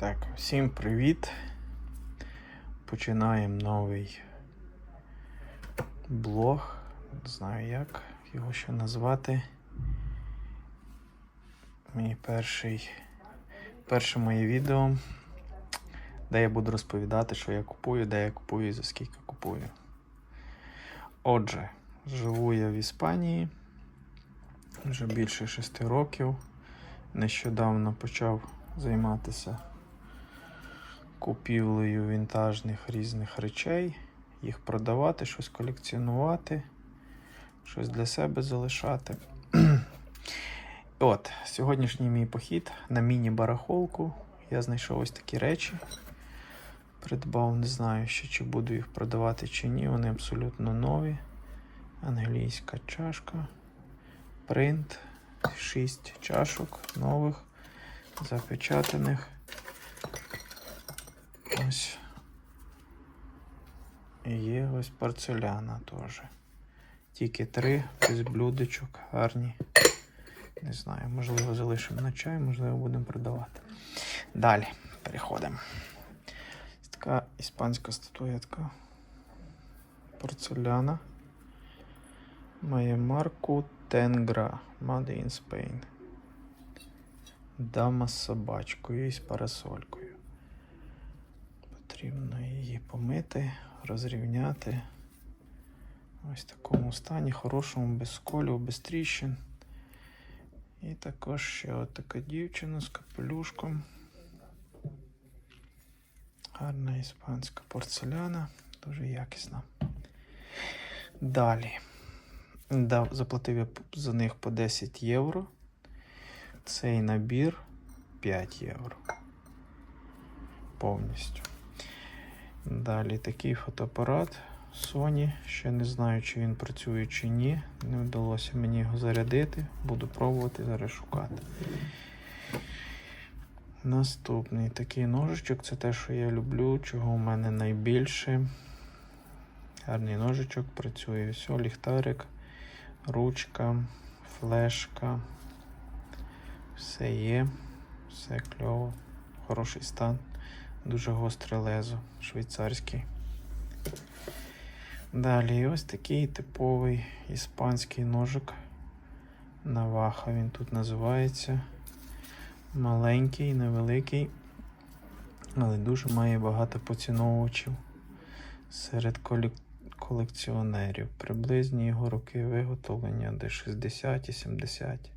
Так, всім привіт. Починаємо новий блог. Не знаю як його ще назвати. Мій перший, перше моє відео, де я буду розповідати, що я купую, де я купую і за скільки купую. Отже, живу я в Іспанії вже більше 6 років. Нещодавно почав займатися купівлею вінтажних різних речей, їх продавати, щось колекціонувати, щось для себе залишати. От, сьогоднішній мій похід на міні-барахолку. Я знайшов ось такі речі. Придбав, не знаю ще, чи буду їх продавати чи ні. Вони абсолютно нові. Англійська чашка, принт, 6 чашок нових, запечатаних. Ось. І є ось порцеляна теж. Тільки три, без блюдечок, гарні. Не знаю, можливо, залишимо на чай, можливо, будемо продавати. Далі переходимо. Така іспанська статуетка. Порцеляна. Має марку Тенгра. Made in Spain. Дама з собачкою і з парасолькою. Потрібно її помити, розрівняти. Ось в такому стані, хорошому, без сколів, без тріщин. І також ще от така дівчина з капелюшком. Гарна іспанська порцеляна, дуже якісна. Далі. Дав, заплатив я за них по 10 євро. Цей набір 5 євро. Повністю. Далі такий фотоапарат Sony. Ще не знаю, чи він працює чи ні. Не вдалося мені його зарядити. Буду пробувати зараз шукати. Наступний такий ножичок це те, що я люблю, чого в мене найбільше. Гарний ножичок, працює все, ліхтарик, ручка, флешка. Все є, все кльово, хороший стан, дуже гостре лезо, швейцарський. Далі ось такий типовий іспанський ножик. Наваха він тут називається. Маленький, невеликий, але дуже має багато поціновувачів серед колекціонерів. Приблизні його роки виготовлення де 60 і 70.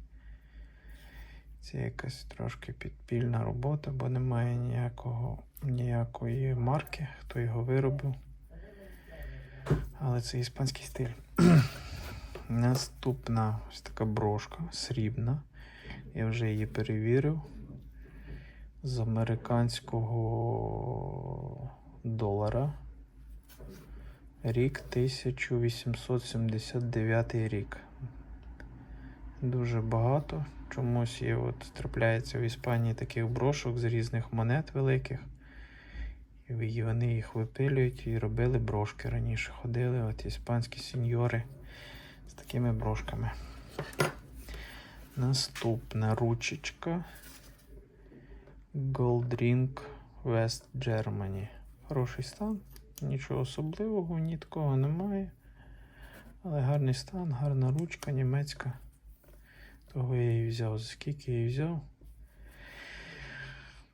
Це якась трошки підпільна робота, бо немає ніякого, ніякої марки, хто його виробив. Але це іспанський стиль. Наступна ось така брошка срібна. Я вже її перевірив. З американського долара. Рік 1879 рік. Дуже багато. Чомусь є от трапляється в Іспанії таких брошок з різних монет великих. І вони їх випилюють і робили брошки раніше. Ходили от іспанські сеньори з такими брошками. Наступна ручечка. Goldring West Germany. Хороший стан. Нічого особливого, ні такого немає. Але гарний стан, гарна ручка німецька. Того я її взяв. За скільки я її взяв?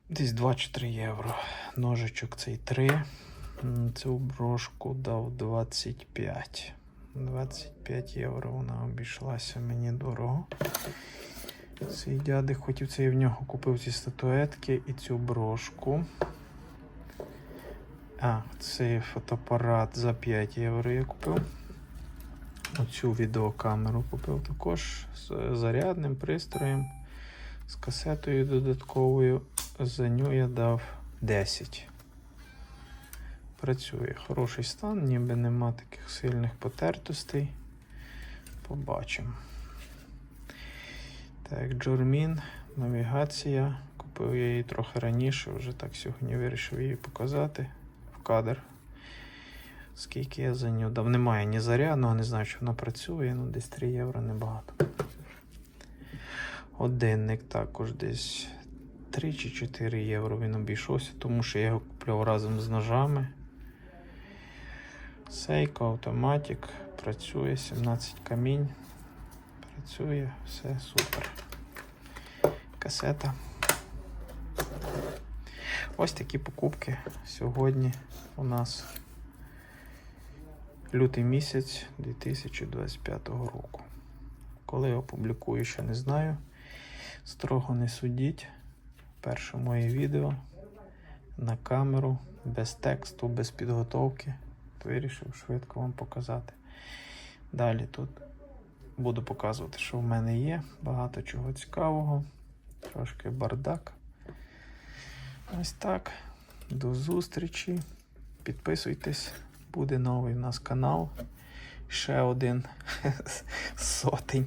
Десь 2-3 євро. Ножичок цей 3. Цю брошку дав 25. 25 євро вона обійшлася мені дорого. Цей дядик хотів це я в нього купив ці статуетки і цю брошку. А, цей фотоапарат за 5 євро я купив. Оцю відеокамеру купив також з зарядним пристроєм, з касетою додатковою. За ню я дав 10. Працює хороший стан, ніби нема таких сильних потертостей. Побачимо. Так, Джурмін, навігація. Купив я її трохи раніше, вже так сьогодні вирішив її показати в кадр. Скільки я за нього дав. Немає ні зарядного, не знаю, чи вона працює, ну десь 3 євро небагато. Годинник також десь 3 чи 4 євро він обійшовся, тому що я його купляв разом з ножами. Сейко, автоматик, працює, 17 камінь. Працює, все супер. Касета. Ось такі покупки сьогодні у нас лютий місяць 2025 року. Коли я опублікую, ще не знаю. Строго не судіть. Перше моє відео на камеру, без тексту, без підготовки. Вирішив швидко вам показати. Далі тут буду показувати, що в мене є. Багато чого цікавого. Трошки бардак. Ось так. До зустрічі. Підписуйтесь. Буде новий у нас канал. Ще один з сотень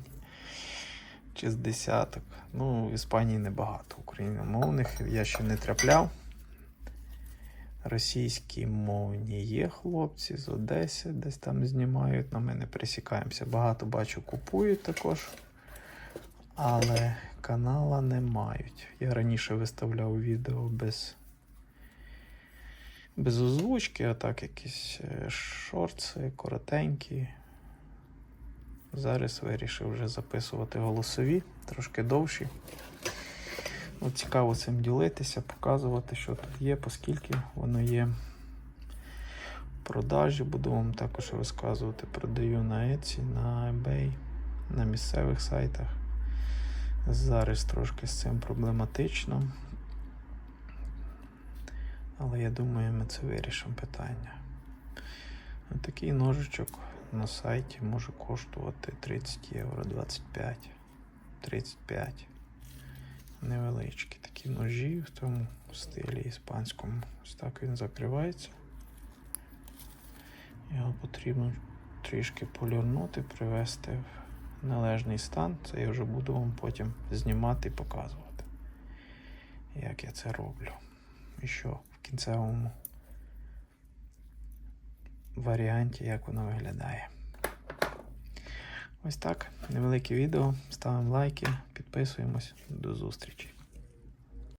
чи з десяток. Ну, в Іспанії небагато україномовних. Я ще не трапляв. Російські мовні є хлопці з Одеси, десь там знімають. На мене пересікаємося. Багато бачу, купують також. Але канала не мають. Я раніше виставляв відео без, без озвучки, а так якісь е, шорти, коротенькі. Зараз вирішив вже записувати голосові, трошки довші. Ну, цікаво цим ділитися, показувати, що тут є, оскільки воно є в продажі. Буду вам також розказувати. Продаю на Etsy, на eBay, на місцевих сайтах. Зараз трошки з цим проблематично. Але я думаю, ми це вирішимо питання. Такий ножичок на сайті може коштувати 30 євро, 25, 35. Невеличкі такі ножі в тому стилі іспанському. Ось так він закривається. Його потрібно трішки полірнути, привести в належний стан. Це я вже буду вам потім знімати і показувати, як я це роблю. І що кінцевому варіанті, як воно виглядає. Ось так. Невелике відео. Ставимо лайки, підписуємось. До зустрічі.